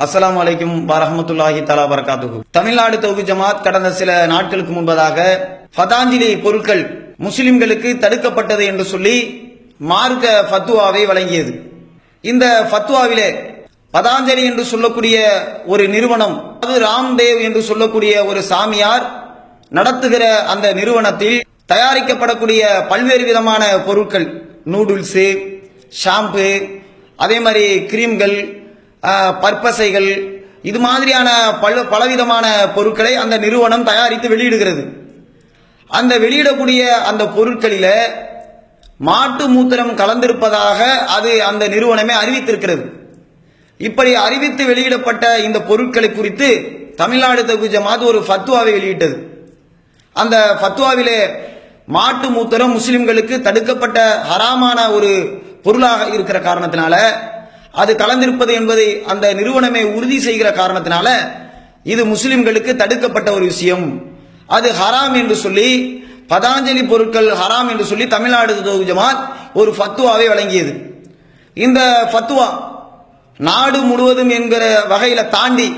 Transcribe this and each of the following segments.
அஸ்லாம் வலைக்கும் வரமத்துல்லாஹி தலா வரகாத்துஹு தமிழ்நாடு தொகுதி ஜமாத் கடந்த சில நாட்களுக்கு முன்பதாக பதாஞ்சலி பொருட்கள் முஸ்லிம்களுக்கு தடுக்கப்பட்டது என்று சொல்லி மார்க்க ஃபத்துவாவை வழங்கியது. இந்த ஃபத்துவாவிலே பதாஞ்சலி என்று சொல்லக்கூடிய ஒரு நிறுவனம் அது ராம்தேவ் என்று சொல்லக்கூடிய ஒரு சாமியார் நடத்துகிற அந்த நிறுவனத்தில் தயாரிக்கப்படக்கூடிய பல்வேறு விதமான பொருட்கள் நூடுல்ஸு ஷாம்பு அதே மாதிரி கிரீம்கள் பற்பசைகள் இது மாதிரியான பல பலவிதமான பொருட்களை அந்த நிறுவனம் தயாரித்து வெளியிடுகிறது. அந்த வெளியிடக்கூடிய அந்த பொருட்களில் மாட்டு மூத்திரம் கலந்திருப்பதாக அது அந்த நிறுவனமே அறிவித்திருக்கிறது. இப்படி அறிவித்து வெளியிடப்பட்ட இந்த பொருட்களை குறித்து தமிழ்நாடு தகு ஜமாத் ஒரு ஃபத்வாவை வெளியிட்டது. அந்த ஃபத்வாவிலே மாட்டு மூத்திரம் முஸ்லிம்களுக்கு தடுக்கப்பட்ட ஹராமான ஒரு பொருளாக இருக்கிற காரணத்தினால அது கலந்திருப்பது என்பதை அந்த நிறுவனமே உறுதி செய்கிற காரணத்தினால இது முஸ்லிம்களுக்கு தடுக்கப்பட்ட ஒரு விஷயம். அது ஹராம் என்று சொல்லி பதாஞ்சலி பொருட்கள் ஹராம் என்று சொல்லி தமிழ்நாடு ஜமாத் ஒரு ஃபத்துவாவை வழங்கியது. இந்த ஃபத்துவா நாடு முழுவதும் என்கிற வகையில தாண்டி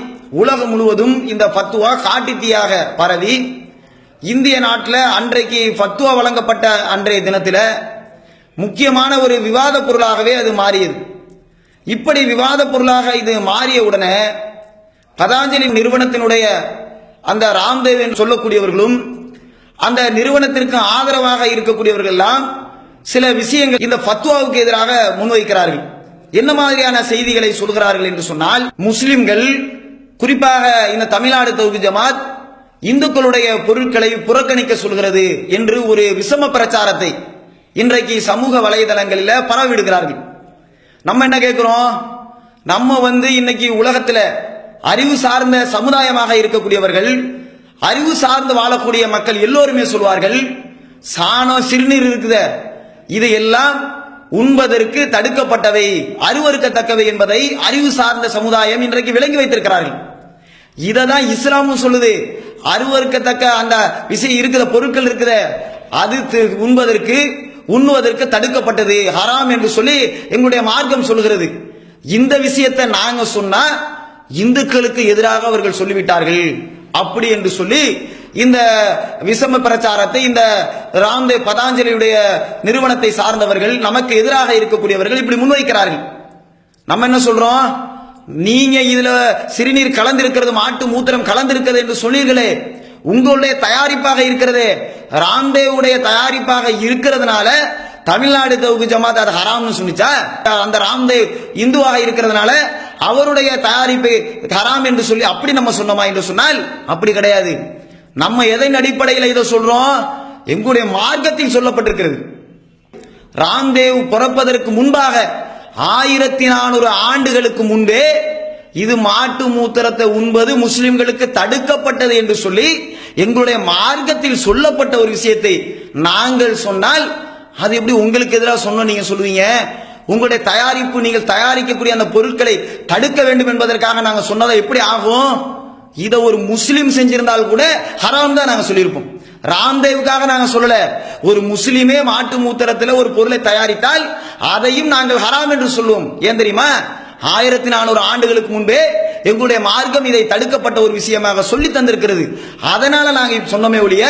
உலகம் முழுவதும் இந்த ஃபத்துவா காட்டித்தீயாக பரவி இந்திய நாட்டில் அன்றைக்கு ஃபத்துவா வழங்கப்பட்ட அன்றைய தினத்தில் முக்கியமான ஒரு விவாத பொருளாகவே அது மாறியது. இப்படி விவாத பொருளாக இது மாறிய உடனே பதாஞ்சலி நிறுவனத்தினுடைய அந்த ராம்தேவ் என்று சொல்லக்கூடியவர்களும் அந்த நிறுவனத்திற்கு ஆதரவாக இருக்கக்கூடியவர்கள் எல்லாம் சில விஷயங்கள் இந்த ஃபத்வாவுக்கு எதிராக முன்வைக்கிறார்கள். என்ன மாதிரியான செய்திகளை சொல்கிறார்கள் என்று சொன்னால் முஸ்லிம்கள் குறிப்பாக இந்த தமிழ்நாடு தொகுதி ஜமாத் இந்துக்களுடைய பொருட்களை புறக்கணிக்க சொல்கிறது என்று ஒரு விஷம பிரச்சாரத்தை இன்றைக்கு சமூக வலைதளங்களில் பரவிடுகிறார்கள் நம்ம என்ன கேட்குறோம் நம்ம வந்து இன்னைக்கு உலகத்தில் அறிவு சார்ந்த சமுதாயமாக இருக்கக்கூடியவர்கள் அறிவு சார்ந்து வாழக்கூடிய மக்கள் எல்லோருமே சொல்வார்கள் சாணம் சிறுநீர் இருக்குத இதையெல்லாம் உண்பதற்கு தடுக்கப்பட்டவை அருவறுக்கத்தக்கவை என்பதை அறிவு சார்ந்த சமுதாயம் இன்றைக்கு விளங்கி வைத்திருக்கிறார்கள். இதை தான் இஸ்லாமும் சொல்லுது அருவறுக்கத்தக்க அந்த விஷயம் இருக்கிற பொருட்கள் இருக்குத அது உண்பதற்கு உண்ணுவதற்கு தடுக்கப்பட்டது ஹராம் என்று சொல்லி எங்களுடைய மார்க்கம் சொல்லுகிறது. இந்த விஷயத்தை நாங்க சொன்னா இந்துக்களுக்கு எதிராக அவர்கள் சொல்லிவிட்டார்கள். அப்படி என்று சொல்லி இந்த விஷம பிரச்சாரத்தை இந்த ராம்தேவ் பதாஞ்சலியுடைய நிறுவனத்தை சார்ந்தவர்கள் நமக்கு எதிராக இருக்கக்கூடியவர்கள் இப்படி முன்வைக்கிறார்கள். நம்ம என்ன சொல்றோம்? நீங்க இதுல சிறுநீர் கலந்திருக்கிறது மாட்டு மூத்திரம் கலந்திருக்கிறது என்று சொன்னீர்களே. உங்களுடைய தயாரிப்பாக இருக்கிறதே. ராம்தேவுடைய தயாரிப்பாக இருக்கிறதுனால தமிழ்நாடு தவுக்கு ஜமாத் அது ஹராம்னு சொன்னிச்சா? அந்த ராம்தேவ் இந்துவாக இருக்கிறதுனால அவருடைய தயாரிப்பு ஹராம் என்று சொல்லி அப்படி நம்ம சொன்னோமா என்று சொன்னால் அப்படி கிடையாது. நம்ம எதன் அடிப்படையில் இதை சொல்றோம்? எங்களுடைய மார்க்கத்தில் சொல்லப்பட்டிருக்கிறது. ராம்தேவ் பிறப்பதற்கு முன்பாக ஆயிரத்தி நானூறு ஆண்டுகளுக்கு முன்பே இது மாட்டு மூத்திரத்தை உண்பது முஸ்லிம்களுக்கு தடுக்கப்பட்டது என்று சொல்லி எங்களுடைய மார்க்கத்தில் சொல்லப்பட்ட ஒரு விஷயத்தை நாங்கள் சொன்னால் அது எப்படி உங்களுக்கு எதிராக சொன்னோம் நீங்க சொல்லுவீங்க? உங்களுடைய தயாரிப்பு நீங்கள் தயாரிக்கக்கூடிய அந்த பொருட்களை தடுக்க வேண்டும் என்பதற்காக நாங்க சொன்னதை எப்படி ஆகும்? இதை ஒரு முஸ்லீம் செஞ்சிருந்தால் கூட ஹராம் தான் நாங்க சொல்லியிருப்போம். ராம்தேவுக்காக நாங்க சொல்லல. ஒரு முஸ்லீமே மாட்டு மூத்திரத்தில் ஒரு பொருளை தயாரித்தால் அதையும் நாங்கள் ஹராம் என்று சொல்லுவோம். ஏன் தெரியுமா? ஆயிரத்தி நானூறு ஆண்டுகளுக்கு முன்பே எங்களுடைய மார்க்கம் இதை தடுக்கப்பட்ட ஒரு விஷயமாக சொல்லி தந்திருக்கிறது. அதனால நாங்கள் இப்ப சொன்னோமே ஒழிய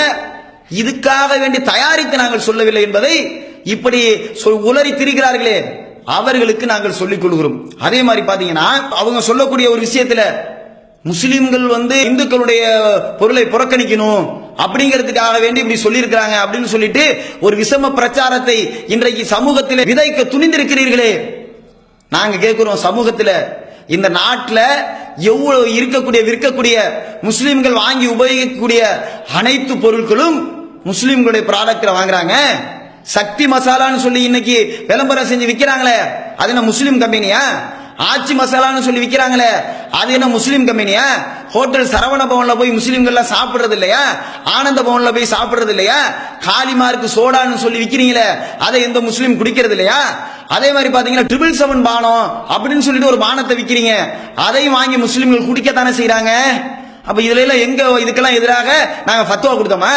இதுக்காக வேண்டி தயாரித்து நாங்கள் சொல்லவில்லை என்பதை இப்படி உளறி திரிகிறார்களே அவர்களுக்கு நாங்கள் சொல்லிக் கொள்கிறோம். அதே மாதிரி பாத்தீங்கன்னா அவங்க சொல்லக்கூடிய ஒரு விஷயத்துல முஸ்லிம்கள் வந்து இந்துக்களுடைய பொருளை புறக்கணிக்கணும் அப்படிங்கிறதுக்காக வேண்டி இப்படி சொல்லியிருக்கிறாங்க அப்படின்னு சொல்லிட்டு ஒரு விஷம பிரச்சாரத்தை இன்றைக்கு சமூகத்தில் விதைக்க துணிந்திருக்கிறீர்களே. நாங்க கேட்கிறோம் சமூகத்துல இந்த நாட்டில் எவ்வளவு இருக்கக்கூடிய விற்கக்கூடிய முஸ்லீம்கள் வாங்கி உபயோகிக்கக்கூடிய அனைத்து பொருட்களும் முஸ்லீம்களுடைய ப்ராடக்ட்ல வாங்குறாங்க. சக்தி மசாலான்னு சொல்லி இன்னைக்கு விளம்பரம் செஞ்சு விற்கிறாங்களே அது என்ன முஸ்லீம் கம்பெனியா ஆச்சி மசாலான்னு சொல்லி விற்கிறாங்களே அது என்ன முஸ்லீம் கம்பெனியா? ஹோட்டல் சரவண பவன்ல போய் முஸ்லிம்கள்லாம் சாப்பிடுறது இல்லையா? ஆனந்த பவன்ல போய் சாப்பிடுறது இல்லையா? காலிமார்க்கு சோடான்னு சொல்லி விக்கிறீங்களே அதை எந்த முஸ்லீம் குடிக்கிறது இல்லையா? அதே மாதிரி பாத்தீங்கன்னா ட்ரிபிள் செவன் பானம் அப்படின்னு சொல்லிட்டு ஒரு பானத்தை விக்கிறீங்க. அதையும் வாங்கி முஸ்லீம்கள் குடிக்கத்தானே செய்யறாங்க அப்ப இதுல எல்லாம் எங்க இதுக்கெல்லாம் எதிராக நாங்க ஃபத்துவா கொடுத்தோமா?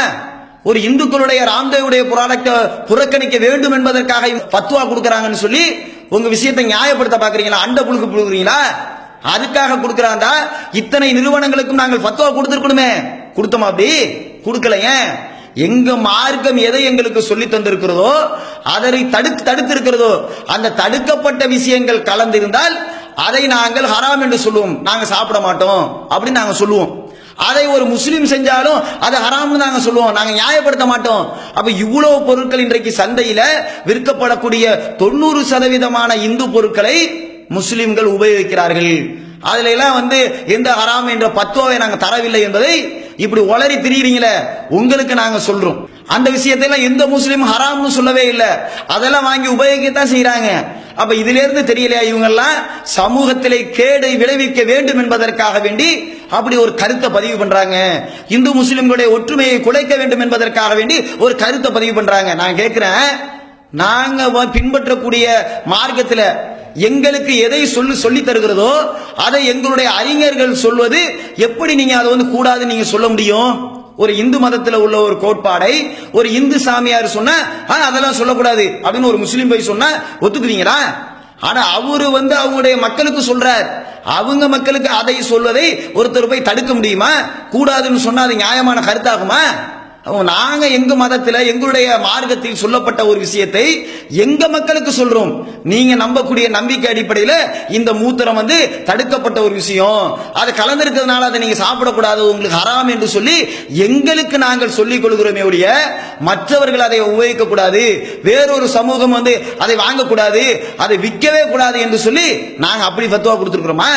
ஒரு இந்துக்களுடைய ராம்தேவுடைய ப்ராடக்ட புறக்கணிக்க வேண்டும் என்பதற்காக பத்துவா கொடுக்கறாங்கன்னு சொல்லி உங்க விஷயத்தை நியாயப்படுத்த பாக்குறீங்களா? அண்ட புழுக்கு புழுகுறீங்களா அதுக்காக கொடுக்கறாந்தா இத்தனை நிறுவனங்களுக்கும் நாங்கள் பத்துவா கொடுத்துருக்கணுமே. கொடுத்தோமா அப்படி? கொடுக்கல ஏன் எங்க மார்க்கம் எதை எங்களுக்கு சொல்லி தந்திருக்கிறதோ அதனை தடுத்து தடுத்து இருக்கிறதோ அந்த தடுக்கப்பட்ட விஷயங்கள் கலந்திருந்தால் அதை நாங்கள் ஹராம் என்று சொல்லுவோம். நாங்க சாப்பிட மாட்டோம். அப்படின்னு நாங்க சொல்லுவோம். அதை ஒரு முஸ்லீம் செஞ்சாலும் அதை ஹராம்னு நாங்க சொல்லுவோம். நாங்க நியாயப்படுத்த மாட்டோம். அப்ப இவ்வளவு பொருட்கள் இன்றைக்கு சந்தையில விற்கப்படக்கூடிய தொண்ணூறு சதவீதமான இந்து பொருட்களை முஸ்லிம்கள் உபயோகிக்கிறார்கள். அதுல எல்லாம் வந்து எந்த ஹராம் என்ற பத்துவாவை நாங்க தரவில்லை என்பதை இப்படி உளறி திரியிறீங்களே உங்களுக்கு நாங்க சொல்றோம். அந்த விஷயத்தை எல்லாம் எந்த முஸ்லீம் ஹராம்னு சொல்லவே இல்லை. அதெல்லாம் வாங்கி உபயோகிக்கத்தான் செய்யறாங்க அப்ப இதுல இருந்து தெரியலையா இவங்க எல்லாம் சமூகத்திலே கேடை விளைவிக்க வேண்டும் என்பதற்காக வேண்டி அப்படி ஒரு கருத்தை பதிவு பண்றாங்க. இந்து முஸ்லிம்களுடைய ஒற்றுமையை குலைக்க வேண்டும் என்பதற்காக வேண்டி ஒரு கருத்தை பதிவு பண்றாங்க. நான் கேட்கிறேன் நாங்க பின்பற்றக்கூடிய மார்க்கத்துல எங்களுக்கு எதை சொல்லி சொல்லி தருகிறதோ அதை எங்களுடைய அறிஞர்கள் சொல்வது எப்படி நீங்க அதை வந்து கூடாதுன்னு நீங்க சொல்ல முடியும்? ஒரு இந்து மதத்தில் உள்ள ஒரு கோட்பாடை ஒரு இந்து சாமியார் சொன்ன அதெல்லாம் சொல்லக்கூடாது அப்படின்னு ஒரு முஸ்லீம் போய் சொன்ன ஒத்துக்குவீங்களா ஆனா அவரு வந்து அவங்களுடைய மக்களுக்கு சொல்றார். அவங்க மக்களுக்கு அதை சொல்வதை ஒருத்தர் போய் தடுக்க முடியுமா? கூடாதுன்னு சொன்னா அது நியாயமான கருத்தாகுமா? நாங்க எங்க மதத்துல எங்களுடைய மார்க்கத்தில் சொல்லப்பட்ட ஒரு விஷயத்தை எங்க மக்களுக்கு சொல்றோம். நீங்க நம்பக்கூடிய நம்பிக்கை அடிப்படையில இந்த மூத்திரம் வந்து தடுக்கப்பட்ட ஒரு விஷயம். அது கலந்திருக்கிறதுனால அதை நீங்க சாப்பிடக்கூடாது உங்களுக்கு ஹராம் என்று சொல்லி எங்களுக்கு நாங்கள் சொல்லிக் கொள்கிறோமே ஒழிய மற்றவர்கள் அதை உபயோகிக்க கூடாது வேறொரு சமூகம் வந்து அதை வாங்கக்கூடாது அதை விற்கவே கூடாது என்று சொல்லி நாங்க அப்படி ஃபத்வா கொடுத்துருக்கிறோமா?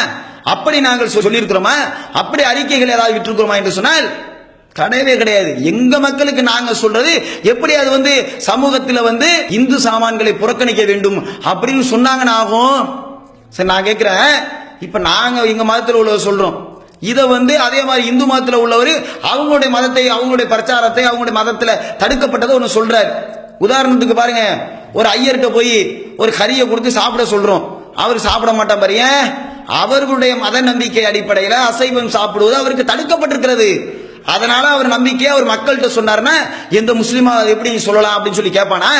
அப்படி நாங்கள் சொ- சொல்லியிருக்கிறோமா? அப்படி அறிக்கைகள் ஏதாவது விட்டுருக்கிறோமா என்று சொன்னால் கிடையவே கிடையாது. எங்க மக்களுக்கு நாங்க சொல்றது எப்படி அது வந்து சமூகத்தில் வந்து இந்து சாமான்களை புறக்கணிக்க வேண்டும் அப்படின்னு சொன்னாங்கன்னு ஆகும். சரி நான் கேட்கிறேன் இப்ப நாங்க எங்க மதத்தில் உள்ளவர் சொல்றோம். இதை வந்து அதே மாதிரி இந்து மதத்தில் உள்ளவர் அவங்களுடைய மதத்தை அவங்களுடைய பிரச்சாரத்தை அவங்களுடைய மதத்தில் தடுக்கப்பட்டதை ஒன்று சொல்றாரு. உதாரணத்துக்கு பாருங்க ஒரு ஐயர்கிட்ட போய் ஒரு கறியை கொடுத்து சாப்பிட சொல்றோம். அவர் சாப்பிட மாட்டான் பாரு. ஏன்? அவர்களுடைய மத நம்பிக்கை அடிப்படையில் அசைவம் சாப்பிடுவது அவருக்கு தடுக்கப்பட்டிருக்கிறது. அதனால அவர் நம்பிக்கையா அவர் மக்கள்கிட்ட சொன்னாருன்னா எந்த முஸ்லீமா எப்படி சொல்லலாம்? அப்படின்னு சொல்லி கேட்பானா?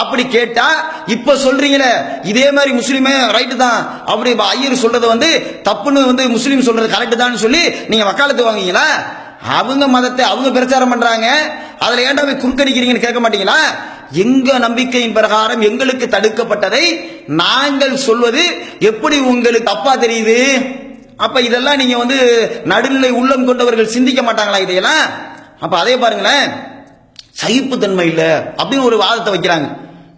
அப்படி கேட்டா இப்ப சொல்றீங்களே இதே மாதிரி முஸ்லீமே ரைட்டு தான். அப்படி ஐயர் சொல்றது வந்து தப்புன்னு வந்து முஸ்லீம் சொல்றது கரெக்டு தான் சொல்லி நீங்க வக்காலத்து வாங்குவீங்களா? அவங்க மதத்தை அவங்க பிரச்சாரம் பண்றாங்க. அதுல ஏன்டா போய் குறுக்கடிக்கிறீங்கன்னு கேட்க மாட்டீங்களா? எங்க நம்பிக்கையின் பிரகாரம் எங்களுக்கு தடுக்கப்பட்டதை நாங்கள் சொல்வது எப்படி உங்களுக்கு தப்பா தெரியுது? அப்ப இதெல்லாம் நீங்க வந்து நடுநிலை உள்ளம் கொண்டவர்கள் சிந்திக்க மாட்டாங்களா இதையெல்லாம்? அப்ப அதே பாருங்களேன். சகிப்புத்தன்மை இல்லை அப்படின்னு ஒரு வாதத்தை வைக்கிறாங்க.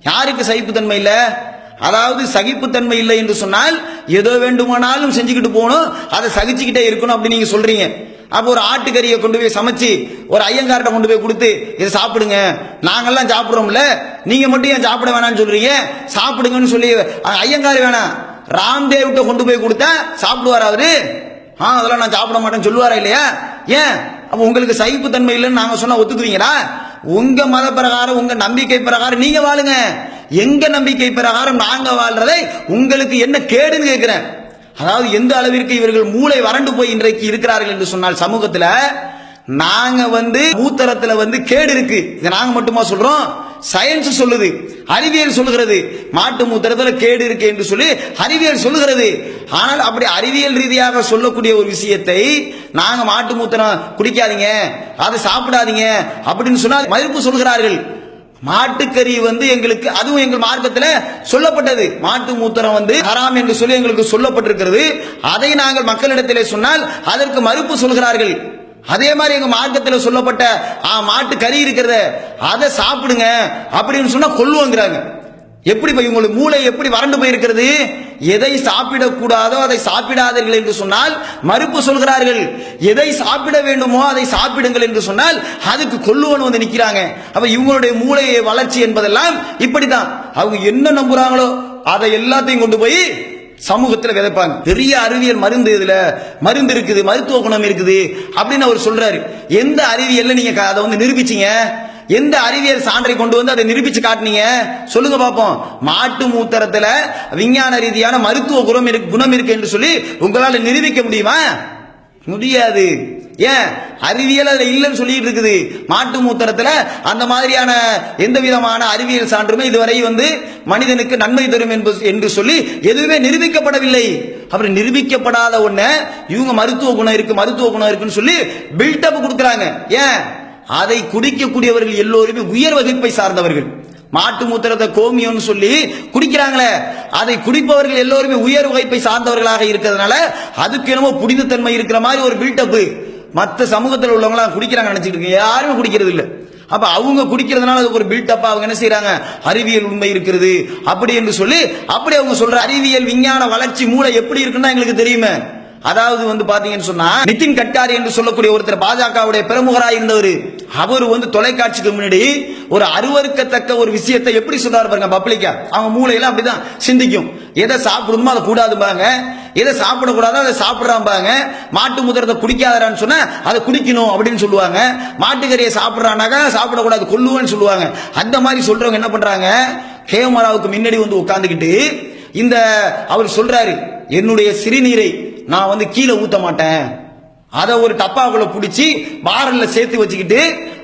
யாருக்கு சகிப்புத்தன்மை இல்லை? அதாவது சகிப்புத்தன்மை இல்லை என்று சொன்னால் ஏதோ வேண்டுமானாலும் செஞ்சுக்கிட்டு போகணும் அதை சகிச்சுக்கிட்டே இருக்கணும் அப்படின்னு நீங்க சொல்றீங்க. அப்போ ஒரு ஆட்டுக்கறியை கொண்டு போய் சமைச்சு ஒரு ஐயங்கார்ட்ட கொண்டு போய் கொடுத்து இதை சாப்பிடுங்க. நாங்கெல்லாம் சாப்பிட்றோம்ல நீங்க மட்டும் ஏன் சாப்பிட வேணாம்னு சொல்றீங்க? சாப்பிடுங்கன்னு சொல்லி ஐயங்கார் வேணாம். ராம்தேவ்கிட்ட கொண்டு போய் கொடுத்தா சாப்பிடுவார் அவரு? ஆ அதெல்லாம் நான் சாப்பிட மாட்டேன்னு சொல்லுவாரா இல்லையா? ஏன்? அப்ப உங்களுக்கு சகிப்பு தன்மை இல்லைன்னு நாங்க சொன்னா ஒத்துக்குவீங்களா? உங்க மத பிரகாரம் உங்க நம்பிக்கை பிரகாரம் நீங்க வாழுங்க. எங்க நம்பிக்கை பிரகாரம் நாங்க வாழ்றதை உங்களுக்கு என்ன கேடுன்னு கேட்கிறேன். அதாவது எந்த அளவிற்கு இவர்கள் மூளை வறண்டு போய் இன்றைக்கு இருக்கிறார்கள் என்று சொன்னால் சமூகத்துல நாங்க வந்து மூத்தரத்துல வந்து கேடு இருக்கு. இதை நாங்க மட்டுமா சொல்றோம்? சயின்ஸ் சொல்லுது. அறிவியல் சொல்லுகிறது. மாட்டு மூத்திரத்துல கேடு இருக்கு என்று சொல்லி அறிவியல் சொல்லுகிறது. ஆனால் அப்படி அறிவியல் ரீதியாக சொல்லக்கூடிய ஒரு விஷயத்தை நாங்க மாட்டு மூத்திரம் குடிக்காதீங்க அதை சாப்பிடாதீங்க அப்படின்னு சொன்னால் மதிப்பு சொல்கிறார்கள். மாட்டுக்கறி வந்து எங்களுக்கு அதுவும் எங்கள் மார்க்கத்தில் சொல்லப்பட்டது. மாட்டு மூத்திரம் வந்து ஹராம் என்று சொல்லி எங்களுக்கு சொல்லப்பட்டிருக்கிறது. அதை நாங்கள் மக்களிடத்திலே சொன்னால் அதற்கு மறுப்பு சொல்கிறார்கள். அதே மாதிரி எங்க மார்க்கத்தில் சொல்லப்பட்ட ஆ, மாட்டு கறி இருக்கிறத அதை சாப்பிடுங்க அப்படின்னு சொன்னா கொல்லுவோங்கிறாங்க எப்படி போய் உங்களுக்கு மூளை எப்படி வறண்டு போயிருக்கிறது? எதை சாப்பிடக்கூடாதோ அதை சாப்பிடாதீர்கள் என்று சொன்னால் மறுப்பு சொல்கிறார்கள். எதை சாப்பிட வேண்டுமோ அதை சாப்பிடுங்கள் என்று சொன்னால் அதுக்கு கொல்லுவன் வந்து நிற்கிறாங்க அப்ப இவங்களுடைய மூளையை வளர்ச்சி என்பதெல்லாம் இப்படிதான். அவங்க என்ன நம்புறாங்களோ அதை எல்லாத்தையும் கொண்டு போய் சமூகத்தில் விதைப்பாங்க. பெரிய அறிவியல் மருந்து இதுல மருந்து இருக்குது மருத்துவ குணம் இருக்குது அப்படின்னு அவர் சொல்றாரு. எந்த அறிவியல்ல நீங்க க- அதை வந்து நிரூபிச்சீங்க? எந்த அறிவியல் சான்றை கொண்டு வந்து அதை நிரூபிச்சு காட்டுனீங்க? சொல்லுங்க பார்ப்போம் மாட்டு மூத்தரத்தில் விஞ்ஞான ரீதியான மருத்துவ குணம் இருக்கு குணம் இருக்கு என்று சொல்லி உங்களால நிரூபிக்க முடியுமா? முடியாது. ஏன்? அறிவியல் அதில் இல்லைன்னு சொல்லிட்டு இருக்குது. மாட்டு மூத்திரத்தில் அந்த மாதிரியான எந்த விதமான அறிவியல் சான்றுமே இதுவரை வந்து மனிதனுக்கு நன்மை தரும் என்பது என்று சொல்லி எதுவுமே நிரூபிக்கப்படவில்லை. அப்புறம் நிரூபிக்கப்படாத ஒன்று இவங்க மருத்துவ குணம் இருக்கு மருத்துவ குணம் இருக்குன்னு சொல்லி பில்டப் கொடுக்குறாங்க. ஏன்? அதை குடிக்கக்கூடியவர்கள் எல்லோருமே உயர் வகுப்பை சார்ந்தவர்கள். மாட்டு மூத்திரத்தை கோமியம்னு சொல்லி குடிக்கிறாங்களே. அதை குடிப்பவர்கள் எல்லோருமே உயர் வகைப்பை சார்ந்தவர்களாக இருக்கிறதுனால அதுக்கு என்னமோ புனிதத்தன்மை இருக்கிற மாதிரி ஒரு பில்டப் மற்ற சமூகத்தில் உள்ளவங்களாம் குடிக்கிறாங்க நினைச்சிட்டு இருக்கீங்க. யாருமே குடிக்கிறது இல்லை. அப்ப அவங்க குடிக்கிறதுனால அதுக்கு ஒரு பில்டப்பா அவங்க என்ன செய்யறாங்க அறிவியல் உண்மை இருக்கிறது. அப்படி என்று சொல்லி அப்படி அவங்க சொல்ற அறிவியல் விஞ்ஞான வளர்ச்சி மூளை எப்படி இருக்குன்னா எங்களுக்கு தெரியுமே. அதாவது வந்து பாத்தீங்கன்னு சொன்னா நிதின் கட்காரி என்று சொல்லக்கூடிய ஒருத்தர் பாஜகவுடைய பிரமுகராக இருந்தவர். அவர் வந்து தொலைக்காட்சிக்கு முன்னாடி ஒரு அருவருக்கத்தக்க ஒரு விஷயத்தை எப்படி சொல்றாரு பாருங்க பப்ளிக்கா? அவங்க மூளையெல்லாம் அப்படிதான் சிந்திக்கும். எதை சாப்பிடணுமோ அதை கூடாதும்பாங்க எதை சாப்பிடக்கூடாதோ அதை சாப்பிடுறாம்பாங்க மாட்டு முதிரத்தை குடிக்காதடான்னு சொன்னா அதை குடிக்கணும் அப்படின்னு சொல்லுவாங்க. மாட்டுக்கறியை சாப்பிடுறானாக்கா சாப்பிடக்கூடாது கொல்லுவேன்னு சொல்லுவாங்க. அந்த மாதிரி சொல்றவங்க என்ன பண்றாங்க? கேமராவுக்கு முன்னாடி வந்து உட்காந்துக்கிட்டு இந்த அவர் சொல்றாரு என்னுடைய சிறுநீரை நான் வந்து கீழே ஊத்த மாட்டேன். அதை ஒரு டப்பாக்குள்ள பிடிச்சி பாரல்ல சேர்த்து வச்சுக்கிட்டு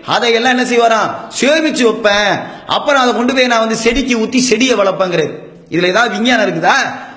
அதையெல்லாம் என்ன செய்வாராம்? சேமிச்சு வைப்பேன். அப்புறம் அதை கொண்டு போய் நான் வந்து செடிக்கு ஊத்தி செடியை வளர்ப்பேங்கிறது இதுல ஏதாவது விஞ்ஞானம் இருக்குதா?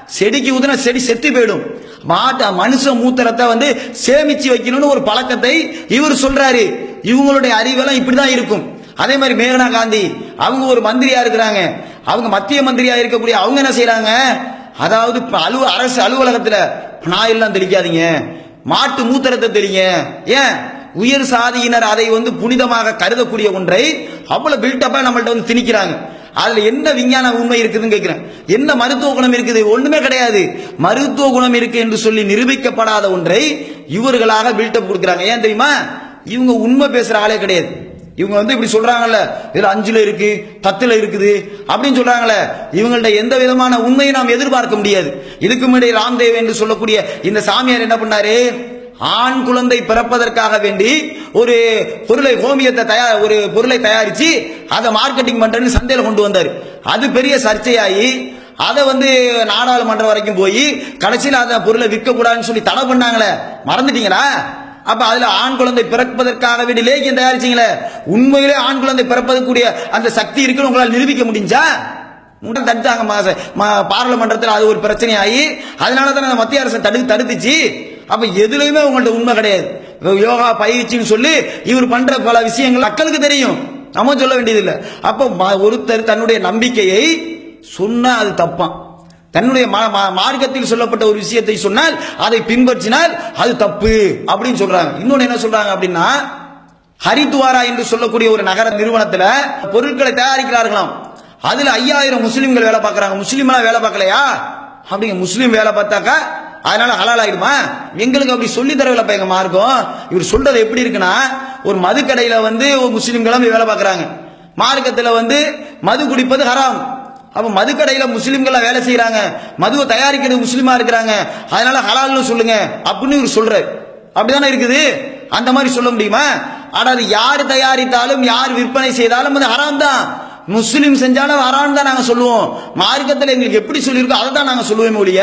செடிக்கு ஊத்துனா செடி செத்து போயிடும். மாட்ட மனுஷ மூத்திரத்தை வந்து சேமிச்சு வைக்கணும்னு ஒரு பழக்கத்தை இவர் சொல்றாரு. இவங்களுடைய அறிவெல்லாம் இப்படிதான் இருக்கும். அதே மாதிரி மேகனா காந்தி அவங்க ஒரு மந்திரியா இருக்கிறாங்க. அவங்க மத்திய மந்திரியா இருக்கக்கூடிய அவங்க என்ன செய்யறாங்க அதாவது அலுவ அரசு அலுவலகத்துல நாயெல்லாம் தெளிக்காதீங்க. மாட்டு மூத்திரத்தை தெளிங்க. ஏன்? உயர் சாதியினர் அதை வந்து புனிதமாக கருதக்கூடிய ஒன்றை அவ்வளவு பில்டப்பா நம்மள்ட்ட வந்து திணிக்கிறாங்க. அதுல என்ன விஞ்ஞான உண்மை இருக்குதுன்னு கேட்கிறேன். என்ன மருத்துவ குணம் இருக்குது? ஒண்ணுமே கிடையாது. மருத்துவ குணம் இருக்கு என்று சொல்லி நிரூபிக்கப்படாத ஒன்றை இவர்களாக பில்டப் கொடுக்குறாங்க. ஏன் தெரியுமா? இவங்க உண்மை பேசுற ஆளே கிடையாது. இவங்க வந்து இப்படி சொல்றாங்கல்ல இதுல அஞ்சுல இருக்கு பத்துல இருக்குது அப்படின்னு சொல்றாங்கல்ல இவங்கள்ட்ட எந்த விதமான உண்மையை நாம் எதிர்பார்க்க முடியாது. இதுக்கு முன்னாடி ராம்தேவ் என்று சொல்லக்கூடிய இந்த சாமியார் என்ன பண்ணாரு? ஆண் குழந்தை பிறப்பதற்காக வேண்டி ஒரு பொருளை ஹோமியத்தை தயார் ஒரு பொருளை தயாரிச்சு அதை மார்க்கெட்டிங் பண்றேன்னு சந்தையில கொண்டு வந்தார். அது பெரிய சர்ச்சையாகி அதை வந்து நாடாளுமன்றம் வரைக்கும் போய் கடைசியில் அந்த பொருளை விற்கக்கூடாதுன்னு சொல்லி தடை பண்ணாங்களே. மறந்துட்டீங்களா? அப்ப அதுல ஆண் குழந்தை பிறப்பதற்காக வேண்டி லேக்கியம் தயாரிச்சீங்களே. உண்மையிலே ஆண் குழந்தை பிறப்பதற்குரிய அந்த சக்தி இருக்குன்னு உங்களால் நிரூபிக்க முடிஞ்சா? உங்கள்கிட்ட தடுத்தாங்க பாராளுமன்றத்தில் அது ஒரு பிரச்சனை ஆகி அதனால தான் அந்த மத்திய அரசு தடு தடுத்துச்சு? அப்ப எதுலையுமே உங்கள்ட்ட உண்மை கிடையாது. யோகா பயிற்சின்னு சொல்லி இவர் பண்ற பல விஷயங்கள் மக்களுக்கு தெரியும். நம்ம சொல்ல வேண்டியதில்லை. அப்போ ம- ஒருத்தர் தன்னுடைய நம்பிக்கையை சொன்னா அது தப்பான் தன்னுடைய மா- மார்க்கத்தில் சொல்லப்பட்ட ஒரு விஷயத்தை சொன்னால் அதை பின்பற்றினால் அது தப்பு அப்படின்னு சொல்றாங்க. இன்னொன்று என்ன சொல்றாங்க அப்படின்னா ஹரித்வாரா என்று சொல்லக்கூடிய ஒரு நகர நிறுவனத்தில் பொருட்களை தயாரிக்கிறார்களாம். அதுல ஐயாயிரம் முஸ்லீம்கள் வேலை பார்க்கறாங்க. முஸ்லீம்லாம் வேலை பார்க்கலையா? அப்படிங்க முஸ்லீம் வேலை பார்த்தாக்கா அதனால ஹலால் ஆயிடுமா? எங்களுக்கு அப்படி சொல்லி தரவில்லை எங்க மார்க்கம் இவர் சொல்றது எப்படி இருக்குன்னா ஒரு மதுக்கடையில் வந்து ஒரு முஸ்லிம்களும் வேலை பார்க்குறாங்க. மார்க்கத்தில் வந்து மது குடிப்பது ஹராம். அப்ப மதுக்கடையில் முஸ்லிம்கள் வேலை செய்யறாங்க. மதுவை தயாரிக்கிறது முஸ்லீமாக இருக்கிறாங்க. அதனால ஹலால்னு சொல்லுங்க. அப்படின்னு இவர் சொல்றாரு. அப்படிதானே இருக்குது? அந்த மாதிரி சொல்ல முடியுமா? ஆனால் அது யார் தயாரித்தாலும் யார் விற்பனை செய்தாலும் அது ஹராம் தான். முஸ்லீம் செஞ்சாலும் வரான்னு தான் நாங்கள் சொல்லுவோம். மார்க்கத்தில் எங்களுக்கு எப்படி சொல்லியிருக்கோ அதை தான் நாங்கள் சொல்லுவோம் ஒழிய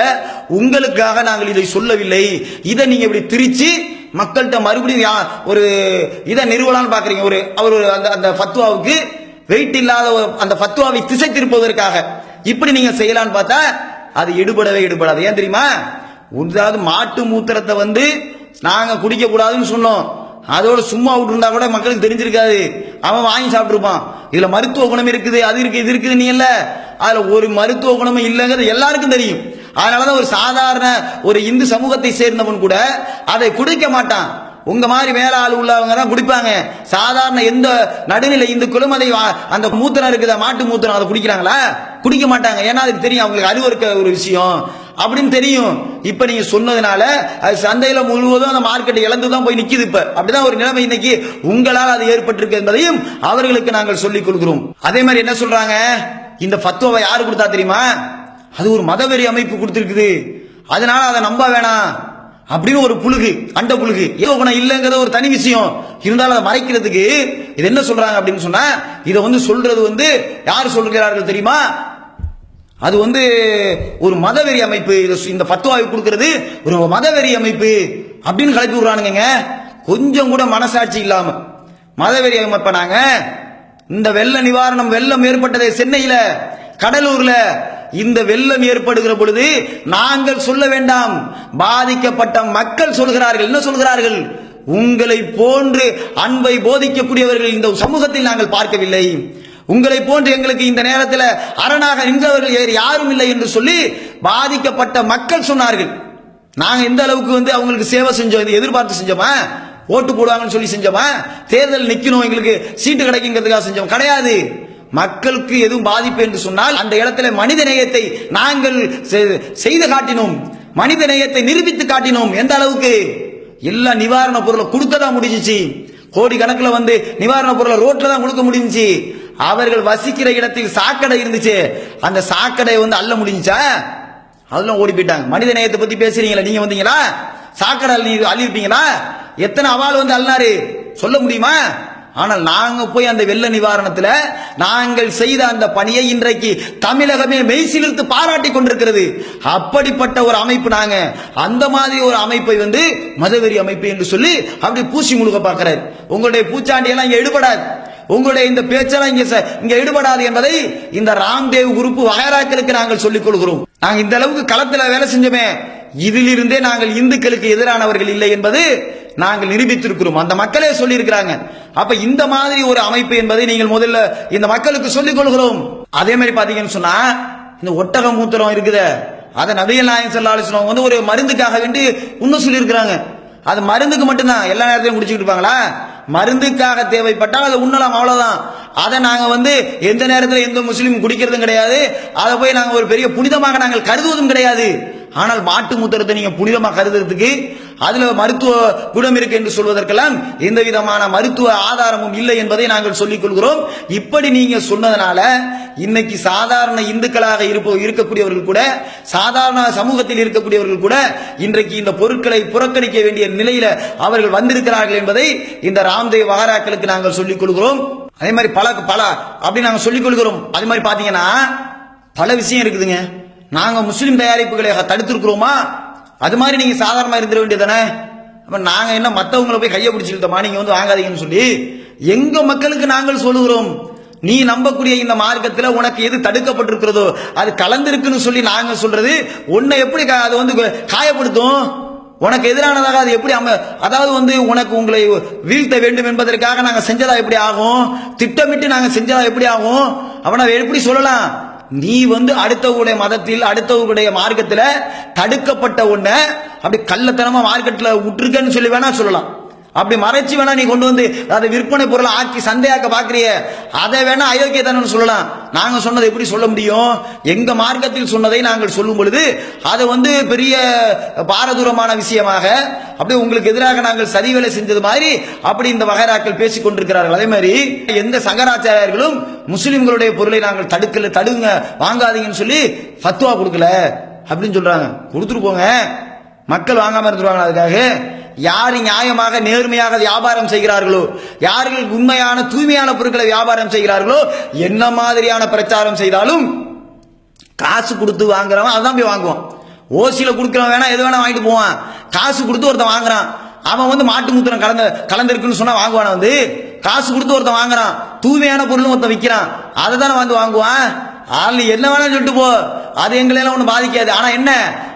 உங்களுக்காக நாங்கள் இதை சொல்லவில்லை. இதை நீங்கள் இப்படி திரிச்சு மக்கள்கிட்ட மறுபடியும் ஒரு இதை நிறுவலான்னு பார்க்குறீங்க ஒரு அவர் ஒரு அந்த அந்த ஃபத்வாவுக்கு வெயிட் இல்லாத அந்த ஃபத்வாவை திசை திருப்பதற்காக இப்படி நீங்கள் செய்யலான்னு பார்த்தா அது எடுபடவே எடுபடாது. ஏன் தெரியுமா? ஒன்றாவது மாட்டு மூத்திரத்தை வந்து நாங்கள் குடிக்கக்கூடாதுன்னு சொன்னோம். அதோட சும்மா விட்டுருந்தா கூட மக்களுக்கு தெரிஞ்சிருக்காது. அவன் வாங்கி சாப்பிட்டுருப்பான். இதுல மருத்துவ குணம் இருக்குது அது இருக்கு இது இருக்குது நீ இல்ல. அதுல ஒரு மருத்துவ குணமும் இல்லைங்கிறது எல்லாருக்கும் தெரியும். அதனாலதான் ஒரு சாதாரண ஒரு இந்து சமூகத்தை சேர்ந்தவன் கூட அதை குடிக்க மாட்டான். உங்க மாதிரி மேல ஆள் உள்ளவங்க தான் குடிப்பாங்க. சாதாரண எந்த நடுநிலை இந்துக்களும் அதை வா- அந்த மூத்திரம் இருக்குதா மாட்டு மூத்திரம் அதை குடிக்கிறாங்களா? குடிக்க மாட்டாங்க. ஏன்னா அதுக்கு தெரியும் அவங்களுக்கு அறிவு இருக்க ஒரு விஷயம். அப்படின்னு தெரியும். இப்ப நீங்க சொன்னதுனால அது சந்தையில முழுவதும் அந்த மார்க்கெட் இழந்து தான் போய் நிக்குது இப்ப. அப்படிதான் ஒரு நிலைமை இன்னைக்கு. உங்களால் அது ஏற்பட்டிருக்கு என்பதையும் அவர்களுக்கு நாங்கள் சொல்லிக் கொடுக்குறோம் அதே மாதிரி என்ன சொல்றாங்க? இந்த ஃபத்வாவை யாரு கொடுத்தா தெரியுமா? அது ஒரு மதவெறி அமைப்பு கொடுத்துருக்குது. அதனால அதை நம்ப வேணாம். அப்படின்னு ஒரு புழுகு அண்ட புழுகு. ஏதோ குணம் இல்லைங்கிறது ஒரு தனி விஷயம். இருந்தாலும் அதை மறைக்கிறதுக்கு இது என்ன சொல்றாங்க அப்படின்னு சொன்னா இதை வந்து சொல்றது வந்து யார் சொல்கிறார்கள் தெரியுமா? அது வந்து ஒரு மதவெறி அமைப்பு. இது இந்த ஃபத்வாவை கொடுக்கறது ஒரு மதவெறி அமைப்பு அப்படின்னு கலப்பி விடுறானுங்க கொஞ்சம் கூட மனசாட்சி இல்லாம. மதவெறி அமைப்பானாங்க. இந்த வெள்ள நிவாரணம் வெள்ளம் ஏற்பட்டது சென்னையில கடலூர்ல. இந்த வெள்ளம் ஏற்படுகிற பொழுது நாங்கள் சொல்ல வேண்டாம். பாதிக்கப்பட்ட மக்கள் சொல்கிறார்கள். என்ன சொல்கிறார்கள்? உங்களை போன்று அன்பை போதிக்கக்கூடியவர்கள் இந்த சமூகத்தில் நாங்கள் பார்க்கவில்லை. உங்களை போன்று எங்களுக்கு இந்த நேரத்தில் அரணாக நின்றவர்கள் வேறு யாரும் இல்லை என்று சொல்லி பாதிக்கப்பட்ட மக்கள் சொன்னார்கள். நாங்க எந்த அளவுக்கு வந்து அவங்களுக்கு சேவை செஞ்சோம் எதிர்பார்த்து செஞ்சோமா? ஓட்டு போடுவாங்கன்னு சொல்லி செஞ்சோமா? தேர்தல் நிக்கணும் எங்களுக்கு சீட்டு கிடைக்குங்கிறதுக்காக செஞ்சோம்? கிடையாது. மக்களுக்கு எதுவும் பாதிப்பு என்று சொன்னால் அந்த இடத்துல மனித நேயத்தை நாங்கள் செ- செய்து காட்டினோம். மனித நேயத்தை நிரூபித்து காட்டினோம். எந்த அளவுக்கு? எல்லா நிவாரண பொருளை கொடுக்க தான் முடிஞ்சிச்சு. கோடி கணக்கில் வந்து நிவாரண பொருளை ரோட்ல தான் கொடுக்க முடிஞ்சுச்சு. அவர்கள் வசிக்கிற இடத்தில் சாக்கடை இருந்துச்சு. அந்த சாக்கடை வந்து அள்ள முடிஞ்சுச்சா? அதெல்லாம் ஓடி போயிட்டாங்க. மனித நேயத்தை பத்தி பேசுறீங்களா நீங்க வந்தீங்களா? சாக்கடை அள்ளி அள்ளிருப்பீங்களா எத்தனை அவால் வந்து அள்ளினாரு சொல்ல முடியுமா? ஆனால் நாங்க போய் அந்த வெள்ள நிவாரணத்துல நாங்கள் செய்த அந்த பணியை இன்றைக்கு தமிழகமே மெய்சிலிருத்து பாராட்டி கொண்டிருக்கிறது. அப்படிப்பட்ட ஒரு அமைப்பு நாங்க அந்த மாதிரி ஒரு அமைப்பை வந்து மதவெறி அமைப்பு என்று சொல்லி அப்படி பூசி முழுக்க பார்க்கிறார். உங்களுடைய பூச்சாண்டி எல்லாம் இங்க எடுபடாது. உங்களுடைய இந்த பேச்செல்லாம் இங்க இங்க ஈடுபடாது என்பதை இந்த ராம்தேவ் குரூப் வகைராக்களுக்கு நாங்கள் சொல்லிக் கொள்கிறோம். நாங்கள் இந்த அளவுக்கு களத்துல வேலை செஞ்சோமே இதிலிருந்தே நாங்கள் இந்துக்களுக்கு எதிரானவர்கள் இல்லை என்பது நாங்கள் நிரூபித்திருக்கிறோம். அந்த மக்களே சொல்லி இருக்கிறாங்க அப்ப இந்த மாதிரி ஒரு அமைப்பு என்பதை நீங்கள் முதல்ல இந்த மக்களுக்கு சொல்லிக் கொள்கிறோம். அதே மாதிரி பாத்தீங்கன்னு சொன்னா இந்த ஒட்டக மூத்திரம் இருக்குதே. அதை நபிகள் நாயகம் ஸல்லல்லாஹு வந்து ஒரு மருந்துக்காக வேண்டி இன்னும் சொல்லியிருக்கிறாங்க. அது மருந்துக்கு மட்டும்தான் எல்லா நேரத்திலும் முடிச்சுக்கிட்டு இருப்பாங்களா? மருந்துக்காக தேவைப்பட்டால் அதை உண்ணலாம் அவ்வளவுதான். அதை நாங்க வந்து எந்த நேரத்தில் எந்த முஸ்லீம் குடிக்கிறதும் கிடையாது. அதை போய் நாங்க ஒரு பெரிய புனிதமாக நாங்கள் கருதுவதும் கிடையாது. ஆனால் மாட்டு மூத்திரத்தை நீங்க புனிதமாக கருதுறதுக்கு அதுல மருத்துவ குணம் இருக்கு என்று சொல்வதற்கெல்லாம் எந்த விதமான மருத்துவ ஆதாரமும் இல்லை என்பதை நாங்கள் சொல்லிக் கொள்கிறோம். இப்படி நீங்க சொன்னதனால இன்னைக்கு சாதாரண இந்துக்களாக இருப்ப இருக்கக்கூடியவர்கள் கூட சாதாரண சமூகத்தில் இருக்கக்கூடியவர்கள் கூட இன்றைக்கு இந்த பொருட்களை புறக்கணிக்க வேண்டிய நிலையில அவர்கள் வந்திருக்கிறார்கள் என்பதை இந்த ராம்தேவ் வகாராக்களுக்கு நாங்கள் சொல்லிக் கொள்கிறோம். அதே மாதிரி பல பல அப்படின்னு நாங்கள் சொல்லிக் கொள்கிறோம். அதே மாதிரி பாத்தீங்கன்னா பல விஷயம் இருக்குதுங்க. நாங்க முஸ்லீம் தயாரிப்புகளை தடுத்திருக்கிறோமா? அது மாதிரி நீங்க சாதாரணமா இருந்துட வேண்டியதானே அப்ப நாங்க என்ன மத்தவங்களை போய் கையை பிடிச்சிக்கிட்டோமா நீங்க வந்து வாங்காதீங்கன்னு சொல்லி எங்க மக்களுக்கு நாங்கள் சொல்லுகிறோம். நீ நம்பக்கூடிய இந்த மார்க்கத்தில் உனக்கு எது தடுக்கப்பட்டிருக்கிறதோ அது கலந்திருக்குன்னு சொல்லி நாங்கள் சொல்றது உன்னை எப்படி அது வந்து காயப்படுத்தும்? உனக்கு எதிரானதாக அது எப்படி அம அதாவது வந்து உனக்கு உங்களை வீழ்த்த வேண்டும் என்பதற்காக நாங்கள் செஞ்சதா எப்படி ஆகும்? திட்டமிட்டு நாங்கள் செஞ்சதா எப்படி ஆகும்? அவனை எப்படி சொல்லலாம்? நீ வந்து அடுத்தவங்களுடைய மதத்தில் அடுத்தவங்களுடைய மார்க்கத்தில் தடுக்கப்பட்ட ஒன்றை அப்படி கள்ளத்தனமா மார்க்கெட்டில் விட்டுருக்கன்னு சொல்லி வேணா சொல்லலாம். அப்படி மறைச்சு வேணா நீ கொண்டு வந்து அதை விற்பனை பொருளை ஆக்கி சந்தையாக்க பாக்குறிய அதை வேணா அயோக்கியதானு சொல்லலாம். நாங்க சொன்னதை எப்படி சொல்ல முடியும்? எங்க மார்க்கத்தில் சொன்னதை நாங்கள் சொல்லும் பொழுது அதை வந்து பெரிய பாரதூரமான விஷயமாக அப்படியே உங்களுக்கு எதிராக நாங்கள் சதிவேலை செஞ்சது மாதிரி அப்படி இந்த வகைராக்கள் பேசிக் கொண்டிருக்கிறார்கள் அதே மாதிரி எந்த சங்கராச்சாரியர்களும் முஸ்லிம்களுடைய பொருளை நாங்கள் தடுக்கல தடுங்க வாங்காதீங்கன்னு சொல்லி ஃபத்துவா கொடுக்கல அப்படின்னு சொல்றாங்க. கொடுத்துட்டு போங்க. மக்கள் வாங்காம இருந்துருவாங்க அதுக்காக? யார் நியாயமாக நேர்மையாக வியாபாரம் செய்கிறார்களோ யார்கள் உண்மையான தூய்மையான பொருட்களை வியாபாரம் செய்கிறார்களோ என்ன மாதிரியான பிரச்சாரம் செய்தாலும் காசு கொடுத்து வாங்குறவன் அதான் போய் வாங்குவான். ஓசியில் கொடுக்கறவன் வேணா எது வேணா வாங்கிட்டு போவான். காசு கொடுத்து ஒருத்தன் வாங்குறான். அவன் வந்து மாட்டு மூத்திரம் கலந்த கலந்திருக்குன்னு சொன்னா வாங்குவான வந்து. காசு கொடுத்து ஒருத்தன் வாங்குறான். தூய்மையான பொருளும் ஒருத்தன் விற்கிறான் அதை தானே வந்து வாங்குவான்? ஆள் என்ன வேணாலும் சொல்லிட்டு போ. அது எங்களெல்லாம் ஒன்றும் பாதிக்காது. ஆனால் என்ன?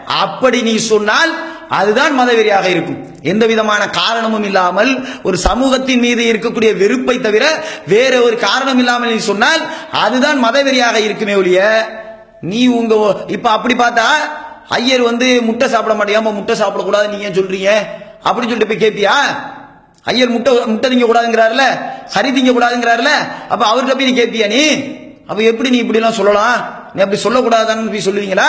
அப்படி நீ சொன்னால் அதுதான் மதவெறியாக இருக்கும். எந்த விதமான காரணமும் இல்லாமல் ஒரு சமூகத்தின் மீது இருக்கக்கூடிய வெறுப்பை தவிர வேற ஒரு காரணம் இல்லாமல் நீ சொன்னால் அதுதான் மதவெறியாக இருக்குமே ஒழிய நீ உங்க இப்ப அப்படி பார்த்தா ஐயர் வந்து முட்டை சாப்பிட மாட்டேன். முட்டை சாப்பிடக்கூடாது நீங்க ஏன் சொல்றீங்க? அப்படின்னு சொல்லிட்டு போய் கேப்பியா ஐயர் முட்டை முட்டை திங்க கூடாதுங்கிறாருல சரி திங்க கூடாதுங்கிறாருல அப்ப அவர்கிட்ட போய் நீ கேப்பியா நீ? அப்ப எப்படி நீ இப்படி எல்லாம் சொல்லலாம்? நீ அப்படி சொல்லக்கூடாதான்னு போய் சொல்லுவீங்களா?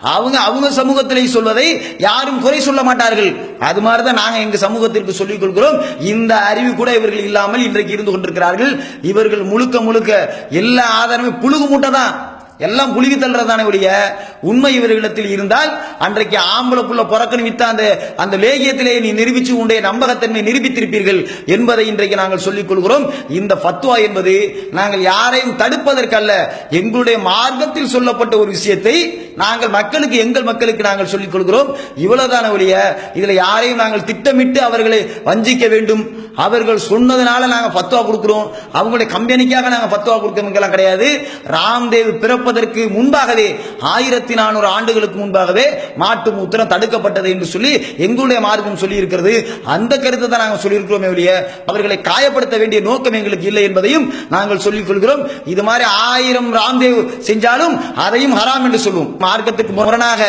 அவங்க அவங்க சமூகத்திலே சொல்வதை யாரும் குறை சொல்ல மாட்டார்கள். அது மாதிரிதான் நாங்கள் எங்க சமூகத்திற்கு சொல்லிக் கொள்கிறோம். இந்த அறிவு கூட இவர்கள் இல்லாமல் இன்றைக்கு இருந்து கொண்டிருக்கிறார்கள். இவர்கள் முழுக்க முழுக்க எல்லா ஆதாரமும் புழுகு மூட்டை தான். எல்லாம் புழுகி தள்ளுறதானே ஒழிய? உண்மை இவர்களிடத்தில் இருந்தால் அன்றைக்கு ஆம்பளப்புள்ள புறக்கணி வித்த அந்த அந்த லேகியத்திலே நீ நிரூபிச்சு உண்டே நம்பகத்தன்மை நிரூபித்திருப்பீர்கள் என்பதை இன்றைக்கு நாங்கள் சொல்லிக் கொள்கிறோம். இந்த ஃபத்வா என்பது நாங்கள் யாரையும் தடுப்பதற்கல்ல எங்களுடைய மார்க்கத்தில் சொல்லப்பட்ட ஒரு விஷயத்தை நாங்கள் மக்களுக்கு எங்கள் மக்களுக்கு நாங்கள் சொல்லிக் கொள்கிறோம். இவ்வளவுதான ஒழிய? இதுல யாரையும் நாங்கள் திட்டமிட்டு அவர்களை வஞ்சிக்க வேண்டும். அவர்கள் சொன்னதுனால நாங்கள் ஃபத்வா கொடுக்கிறோம். அவங்களுடைய கம்பெனிக்காக நாங்கள் ஃபத்வா கொடுக்கிறோம் கிடையாது. ராம்தேவ் பிறப்பு பிறப்பதற்கு முன்பாகவே ஆயிரத்தி நானூறு ஆண்டுகளுக்கு முன்பாகவே மாட்டு மூத்திரம் தடுக்கப்பட்டது என்று சொல்லி எங்களுடைய மார்க்கம் சொல்லி இருக்கிறது அந்த கருத்தை தான் நாங்கள் சொல்லியிருக்கிறோமே ஒழிய அவர்களை காயப்படுத்த வேண்டிய நோக்கம் எங்களுக்கு இல்லை என்பதையும் நாங்கள் சொல்லிக் கொள்கிறோம் இது மாதிரி ஆயிரம் ராம்தேவ் செஞ்சாலும் அதையும் ஹராம் என்று சொல்லுவோம். மார்க்கத்துக்கு முரணாக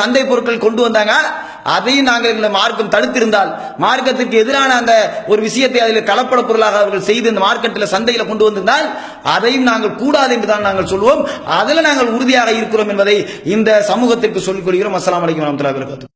சந்தை பொருட்கள் கொண்டு வந்தாங்க. அதையும் நாங்கள் எங்களை மார்க்கம் தடுத்திருந்தால் மார்க்கத்திற்கு எதிரான அந்த ஒரு விஷயத்தை அதில் கலப்பட பொருளாக அவர்கள் செய்து இந்த மார்க்கெட்டில் சந்தையில் கொண்டு வந்திருந்தால் அதையும் நாங்கள் கூடாது என்று தான் நாங்கள் சொல்வோம் அதில் நாங்கள் உறுதியாக இருக்கிறோம் என்பதை இந்த சமூகத்திற்கு சொல்லிக் கொள்கிறோம். அஸ்லாம் வலைக்கம் வரமத்துல வரகாத்து